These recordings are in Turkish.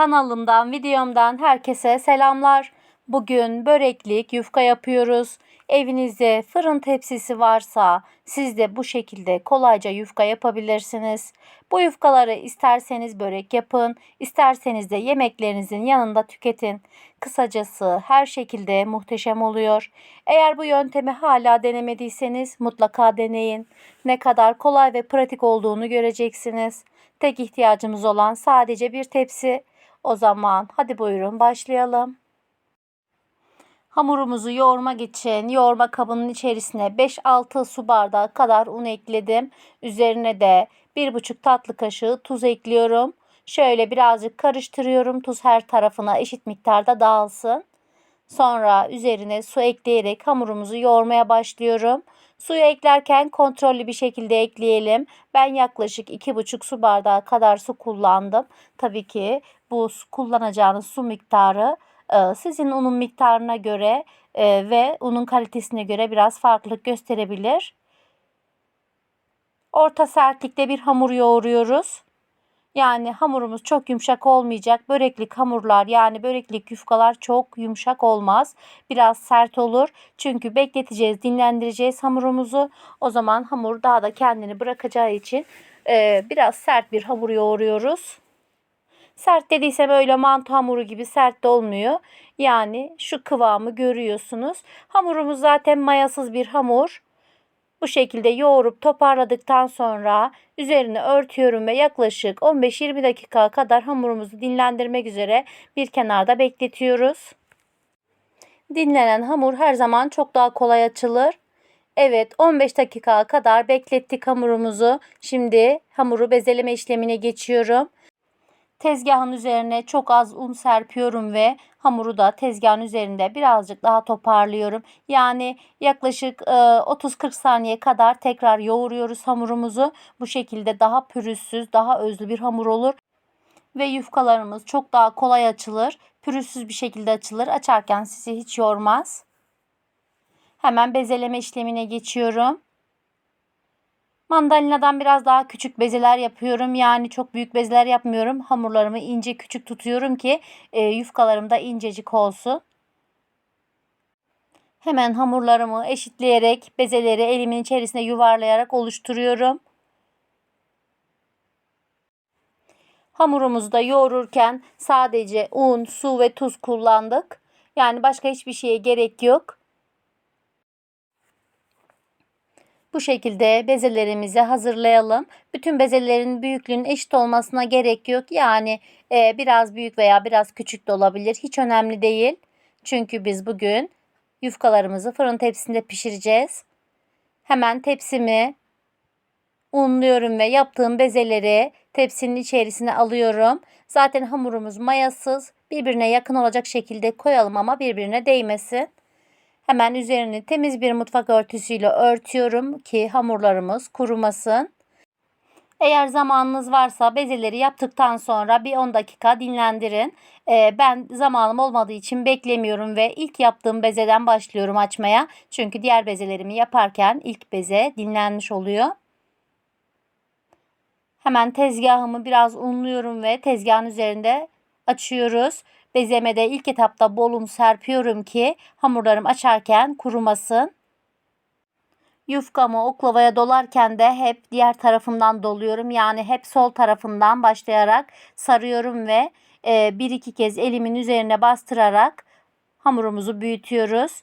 Kanalımdan, videomdan herkese selamlar. Bugün böreklik yufka yapıyoruz. Evinizde fırın tepsisi varsa siz de bu şekilde kolayca yufka yapabilirsiniz. Bu yufkaları isterseniz börek yapın, isterseniz de yemeklerinizin yanında tüketin. Kısacası her şekilde muhteşem oluyor. Eğer bu yöntemi hala denemediyseniz mutlaka deneyin. Ne kadar kolay ve pratik olduğunu göreceksiniz. Tek ihtiyacımız olan sadece bir tepsi. O zaman hadi buyurun başlayalım. Hamurumuzu yoğurmak için yoğurma kabının içerisine 5-6 su bardağı kadar un ekledim. Üzerine de 1,5 tatlı kaşığı tuz ekliyorum. Şöyle birazcık karıştırıyorum. Tuz her tarafına eşit miktarda dağılsın. Sonra üzerine su ekleyerek hamurumuzu yoğurmaya başlıyorum. Suyu eklerken kontrollü bir şekilde ekleyelim. Ben yaklaşık 2,5 su bardağı kadar su kullandım. Tabii ki bu kullanacağınız su miktarı e, sizin unun miktarına göre e, ve unun kalitesine göre biraz farklılık gösterebilir. Orta sertlikte bir hamur yoğuruyoruz. Yani hamurumuz çok yumuşak olmayacak. Böreklik hamurlar yani böreklik yufkalar çok yumuşak olmaz. Biraz sert olur. Çünkü bekleteceğiz, dinlendireceğiz hamurumuzu. O zaman hamur daha da kendini bırakacağı için e, biraz sert bir hamur yoğuruyoruz. Sert dediysem öyle mantı hamuru gibi sert de olmuyor. Yani şu kıvamı görüyorsunuz. Hamurumuz zaten mayasız bir hamur. Bu şekilde yoğurup toparladıktan sonra üzerine örtüyorum ve yaklaşık 15-20 dakika kadar hamurumuzu dinlendirmek üzere bir kenarda bekletiyoruz. Dinlenen hamur her zaman çok daha kolay açılır. Evet 15 dakika kadar beklettik hamurumuzu. Şimdi hamuru bezeleme işlemine geçiyorum. Tezgahın üzerine çok az un serpiyorum ve hamuru da tezgahın üzerinde birazcık daha toparlıyorum. Yani yaklaşık 30-40 e, saniye kadar tekrar yoğuruyoruz hamurumuzu. Bu şekilde daha pürüzsüz, daha özlü bir hamur olur. Ve yufkalarımız çok daha kolay açılır. Pürüzsüz bir şekilde açılır. Açarken sizi hiç yormaz. Hemen bezeleme işlemine geçiyorum. Mandalinadan biraz daha küçük bezeler yapıyorum. Yani çok büyük bezeler yapmıyorum. Hamurlarımı ince küçük tutuyorum ki e, yufkalarım da incecik olsun. Hemen hamurlarımı eşitleyerek bezeleri elimin içerisine yuvarlayarak oluşturuyorum. Hamurumuzu da yoğururken sadece un, su ve tuz kullandık. Yani başka hiçbir şeye gerek yok. Bu şekilde bezelerimizi hazırlayalım. Bütün bezelerin büyüklüğünün eşit olmasına gerek yok. Yani e, biraz büyük veya biraz küçük de olabilir. Hiç önemli değil. Çünkü biz bugün yufkalarımızı fırın tepsisinde pişireceğiz. Hemen tepsimi unluyorum ve yaptığım bezeleri tepsinin içerisine alıyorum. Zaten hamurumuz mayasız. Birbirine yakın olacak şekilde koyalım ama birbirine değmesin. Hemen üzerini temiz bir mutfak örtüsüyle örtüyorum ki hamurlarımız kurumasın. Eğer zamanınız varsa bezeleri yaptıktan sonra bir 10 dakika dinlendirin. Ee, ben zamanım olmadığı için beklemiyorum ve ilk yaptığım bezeden başlıyorum açmaya. Çünkü diğer bezelerimi yaparken ilk beze dinlenmiş oluyor. Hemen tezgahımı biraz unluyorum ve tezgahın üzerinde açıyoruz. Bezemede ilk etapta bol un serpiyorum ki hamurlarım açarken kurumasın. Yufkamı oklavaya dolarken de hep diğer tarafından doluyorum. Yani hep sol tarafından başlayarak sarıyorum ve e, bir iki kez elimin üzerine bastırarak hamurumuzu büyütüyoruz.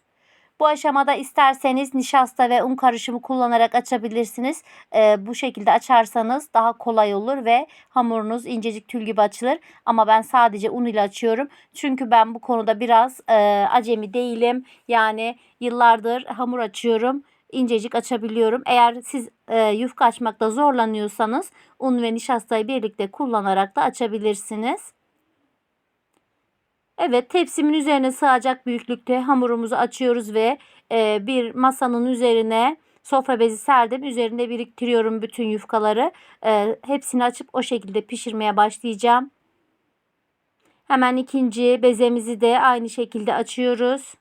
Bu aşamada isterseniz nişasta ve un karışımı kullanarak açabilirsiniz. Ee, bu şekilde açarsanız daha kolay olur ve hamurunuz incecik tül gibi açılır. Ama ben sadece un ile açıyorum. Çünkü ben bu konuda biraz e, acemi değilim. Yani yıllardır hamur açıyorum incecik açabiliyorum. Eğer siz e, yufka açmakta zorlanıyorsanız un ve nişastayı birlikte kullanarak da açabilirsiniz. Evet tepsimin üzerine sığacak büyüklükte hamurumuzu açıyoruz ve e, bir masanın üzerine sofra bezi serdim. Üzerinde biriktiriyorum bütün yufkaları. E, hepsini açıp o şekilde pişirmeye başlayacağım. Hemen ikinci bezemizi de aynı şekilde açıyoruz.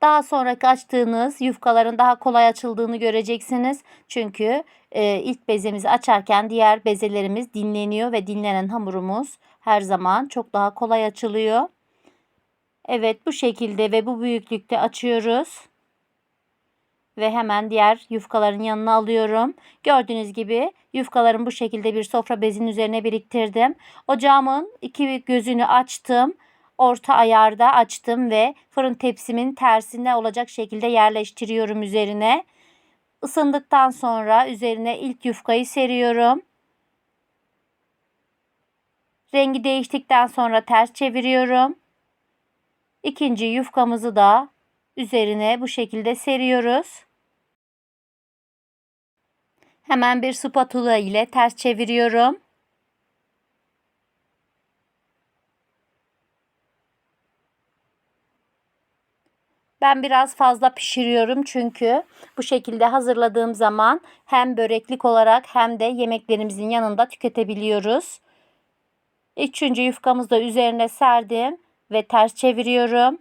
Daha sonraki açtığınız yufkaların daha kolay açıldığını göreceksiniz. Çünkü e, ilk bezemizi açarken diğer bezelerimiz dinleniyor ve dinlenen hamurumuz her zaman çok daha kolay açılıyor. Evet bu şekilde ve bu büyüklükte açıyoruz. Ve hemen diğer yufkaların yanına alıyorum. Gördüğünüz gibi yufkalarımı bu şekilde bir sofra bezinin üzerine biriktirdim. Ocağımın iki gözünü açtım orta ayarda açtım ve fırın tepsimin tersine olacak şekilde yerleştiriyorum üzerine. Isındıktan sonra üzerine ilk yufkayı seriyorum. Rengi değiştikten sonra ters çeviriyorum. İkinci yufkamızı da üzerine bu şekilde seriyoruz. Hemen bir spatula ile ters çeviriyorum. Ben biraz fazla pişiriyorum çünkü bu şekilde hazırladığım zaman hem böreklik olarak hem de yemeklerimizin yanında tüketebiliyoruz. Üçüncü yufkamızı da üzerine serdim ve ters çeviriyorum.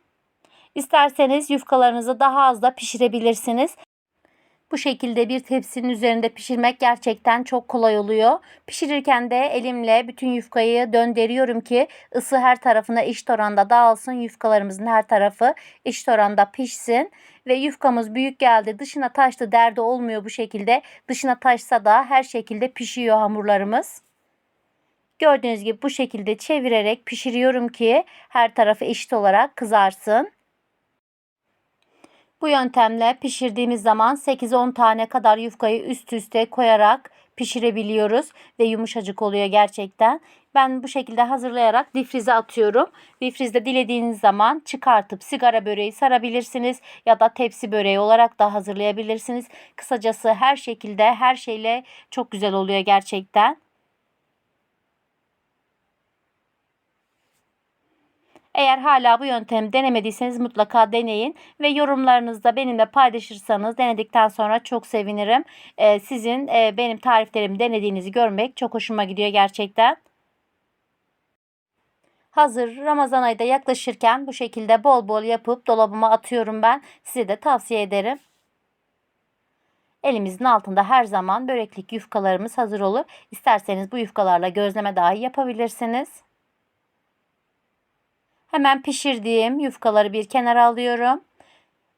İsterseniz yufkalarınızı daha az da pişirebilirsiniz. Bu şekilde bir tepsinin üzerinde pişirmek gerçekten çok kolay oluyor. Pişirirken de elimle bütün yufkayı döndürüyorum ki ısı her tarafına eşit oranda dağılsın. Yufkalarımızın her tarafı eşit oranda pişsin. Ve yufkamız büyük geldi dışına taştı derdi olmuyor bu şekilde. Dışına taşsa da her şekilde pişiyor hamurlarımız. Gördüğünüz gibi bu şekilde çevirerek pişiriyorum ki her tarafı eşit olarak kızarsın. Bu yöntemle pişirdiğimiz zaman 8-10 tane kadar yufkayı üst üste koyarak pişirebiliyoruz ve yumuşacık oluyor gerçekten. Ben bu şekilde hazırlayarak difrize atıyorum. Difrizde dilediğiniz zaman çıkartıp sigara böreği sarabilirsiniz ya da tepsi böreği olarak da hazırlayabilirsiniz. Kısacası her şekilde her şeyle çok güzel oluyor gerçekten. Eğer hala bu yöntemi denemediyseniz mutlaka deneyin ve yorumlarınızda benimle paylaşırsanız denedikten sonra çok sevinirim. Ee, sizin e, benim tariflerimi denediğinizi görmek çok hoşuma gidiyor gerçekten. Hazır Ramazan ayı da yaklaşırken bu şekilde bol bol yapıp dolabıma atıyorum ben. Size de tavsiye ederim. Elimizin altında her zaman böreklik yufkalarımız hazır olur. İsterseniz bu yufkalarla gözleme dahi yapabilirsiniz. Hemen pişirdiğim yufkaları bir kenara alıyorum.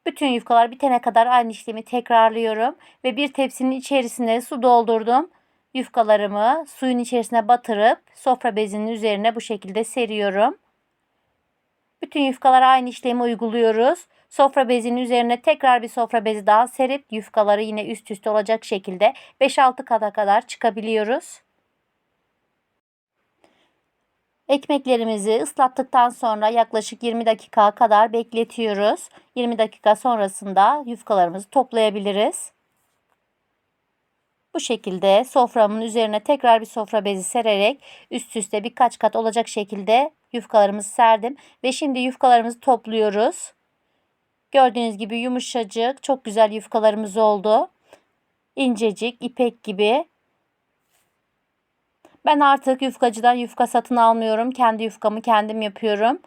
Bütün yufkalar bitene kadar aynı işlemi tekrarlıyorum ve bir tepsinin içerisine su doldurdum. Yufkalarımı suyun içerisine batırıp sofra bezinin üzerine bu şekilde seriyorum. Bütün yufkalara aynı işlemi uyguluyoruz. Sofra bezinin üzerine tekrar bir sofra bezi daha serip yufkaları yine üst üste olacak şekilde 5-6 kata kadar çıkabiliyoruz. Ekmeklerimizi ıslattıktan sonra yaklaşık 20 dakika kadar bekletiyoruz. 20 dakika sonrasında yufkalarımızı toplayabiliriz. Bu şekilde soframın üzerine tekrar bir sofra bezi sererek üst üste birkaç kat olacak şekilde yufkalarımızı serdim. Ve şimdi yufkalarımızı topluyoruz. Gördüğünüz gibi yumuşacık çok güzel yufkalarımız oldu. İncecik ipek gibi ben artık yufkacıdan yufka satın almıyorum. Kendi yufkamı kendim yapıyorum.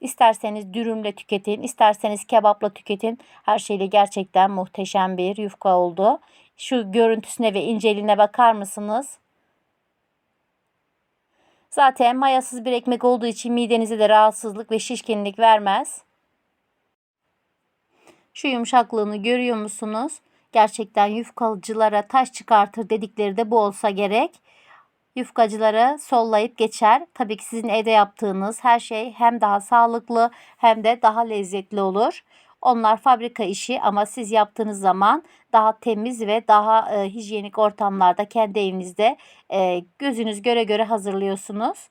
İsterseniz dürümle tüketin, isterseniz kebapla tüketin. Her şeyle gerçekten muhteşem bir yufka oldu. Şu görüntüsüne ve inceliğine bakar mısınız? Zaten mayasız bir ekmek olduğu için midenize de rahatsızlık ve şişkinlik vermez. Şu yumuşaklığını görüyor musunuz? Gerçekten yufkacılara taş çıkartır dedikleri de bu olsa gerek yufkacıları sollayıp geçer. Tabii ki sizin evde yaptığınız her şey hem daha sağlıklı hem de daha lezzetli olur. Onlar fabrika işi ama siz yaptığınız zaman daha temiz ve daha e, hijyenik ortamlarda kendi evinizde e, gözünüz göre göre hazırlıyorsunuz.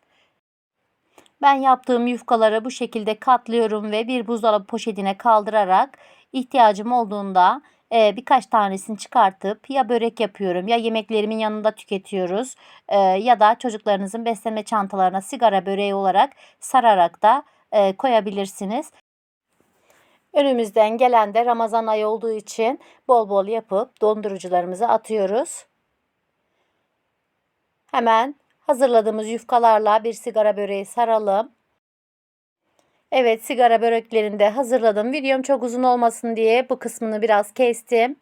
Ben yaptığım yufkaları bu şekilde katlıyorum ve bir buzdolabı poşetine kaldırarak ihtiyacım olduğunda e, birkaç tanesini çıkartıp ya börek yapıyorum ya yemeklerimin yanında tüketiyoruz e, ya da çocuklarınızın besleme çantalarına sigara böreği olarak sararak da e, koyabilirsiniz. Önümüzden gelen de Ramazan ayı olduğu için bol bol yapıp dondurucularımıza atıyoruz. Hemen hazırladığımız yufkalarla bir sigara böreği saralım. Evet sigara böreklerini de hazırladım. Videom çok uzun olmasın diye bu kısmını biraz kestim.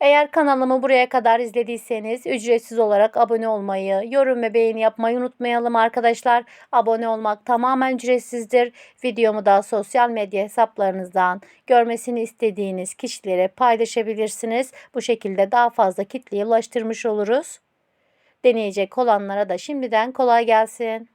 Eğer kanalımı buraya kadar izlediyseniz ücretsiz olarak abone olmayı, yorum ve beğeni yapmayı unutmayalım arkadaşlar. Abone olmak tamamen ücretsizdir. Videomu da sosyal medya hesaplarınızdan görmesini istediğiniz kişilere paylaşabilirsiniz. Bu şekilde daha fazla kitleye ulaştırmış oluruz. Deneyecek olanlara da şimdiden kolay gelsin.